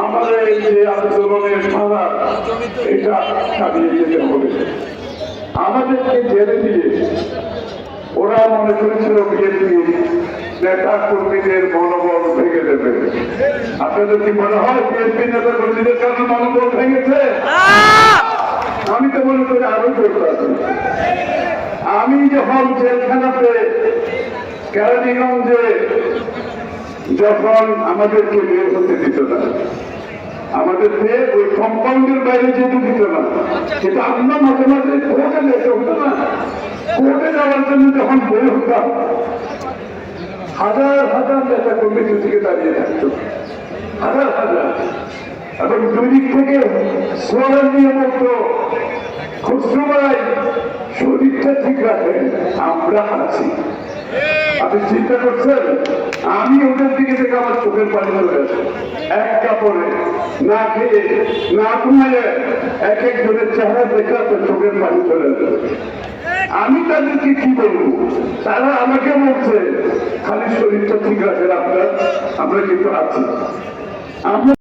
আমাদের এই যে আন্দোলনের ধারা এটা চালিয়ে যেতে হবে। আমাদেরকে জেলে দিয়ে ওরা মনে করেছিল বিএনপি নেতা কর্মীদের মনোবল ভেঙে দেবে। আপনাদের কি মনে হয় বিএনপি নেতা কর্মীদের কারণে মনোবল ভেঙেছে? আমি তো মনে করি আরও করতে আমি যখন জেলখানাতে কেরানীগঞ্জে যখন আমাদেরকে বের হতে দিত না আমাদেরকে ওই কম্পাউন্ডের বাইরে যেতে দিত না কিন্তু আমরা মাঝে মাঝে কোর্টে যেতে হতো না। কোর্টে যাওয়ার জন্য যখন বের হতাম, হাজার হাজার নেতা কমিটি থেকে দাঁড়িয়ে থাকতো। হাজার হাজার। এবং দুই দিক থেকে স্লোগান নিয়ে ভাই, শরীরটা ঠিক রাখেন, আমরা আছি। আপনি চিন্তা করছেন? আমি ওদের দিকে দেখে আমার চোখের পানি চলে গেছে। এক কাপড়ে, না খেয়ে, না ঘুমিয়ে এক একজনের চেহারা দেখে আপনার চোখের পানি চলে আসে আমি তাদেরকে কি বলব? তারা আমাকে বলছে, খালি শরীরটা ঠিক আছে আপনার, আমরা কিন্তু আছি। আমরা